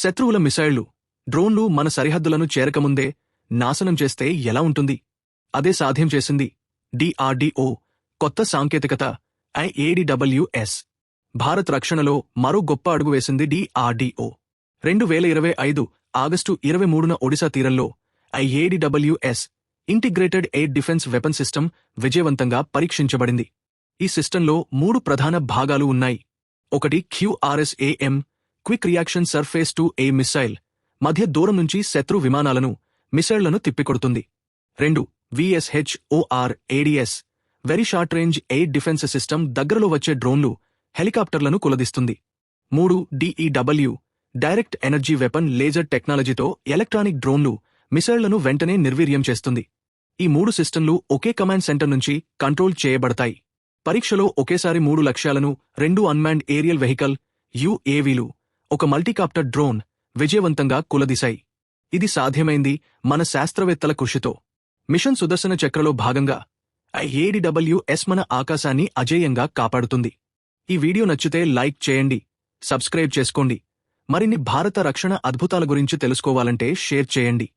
శత్రువుల మిసైళ్ళు డ్రోన్లు మన సరిహద్దులను చేరకముందే నాశనం చేస్తే ఎలా ఉంటుంది? అదే సాధ్యం చేసింది డిఆర్డిఓ కొత్త సాంకేతికత ఐఏడిడబ్ల్యూఎస్ భారత్ రక్షణలో మరో గొప్ప అడుగు వేసింది డిఆర్డిఓ రెండు వేల ఇరవై ఐదు ఆగస్టు ఇరవై మూడున ఒడిశా తీరంలో IADWS integrated air defence weapon system విజయవంతంగా పరీక్షించబడింది. ఈ సిస్టంలో మూడు ప్రధాన భాగాలు ఉన్నాయి. ఒకటి QRSAM quick reaction surface to air missile మధ్య దూరం నుంచి శత్రు విమానాలను మిసైళ్ళను తిప్పికొడుతుంది. రెండు VSHORADS very short range air defence system దగ్గరలో వచ్చే డ్రోన్లు హెలికాప్టర్లను కులదిస్తుంది. మూడు DEW direct energy weapon laser టెక్నాలజీతో ఎలక్ట్రానిక్ డ్రోన్లు మిసైళ్ళను వెంటనే నిర్వీర్యం చేస్తుంది. ఈ మూడు సిస్టంలు ఒకే కమాండ్ సెంటర్ నుంచి కంట్రోల్ చేయబడతాయి. పరీక్షలో ఒకేసారి మూడు లక్ష్యాలను రెండు అన్మాన్డ్ ఏరియల్ వెహికల్ యుఏవీలు ఒక మల్టీకాప్టర్ డ్రోన్ విజయవంతంగా కులదిశాయి. ఇది సాధ్యమైంది మన శాస్త్రవేత్తల కృషితో. మిషన్ సుదర్శన చక్రలో భాగంగా ఐఏడిడబ్ల్యూఎస్ మన ఆకాశాన్ని అజేయంగా కాపాడుతుంది. ఈ వీడియో నచ్చితే లైక్ చేయండి సబ్స్క్రైబ్ చేసుకోండి. మరిన్ని భారత రక్షణ అద్భుతాల గురించి తెలుసుకోవాలంటే షేర్ చేయండి.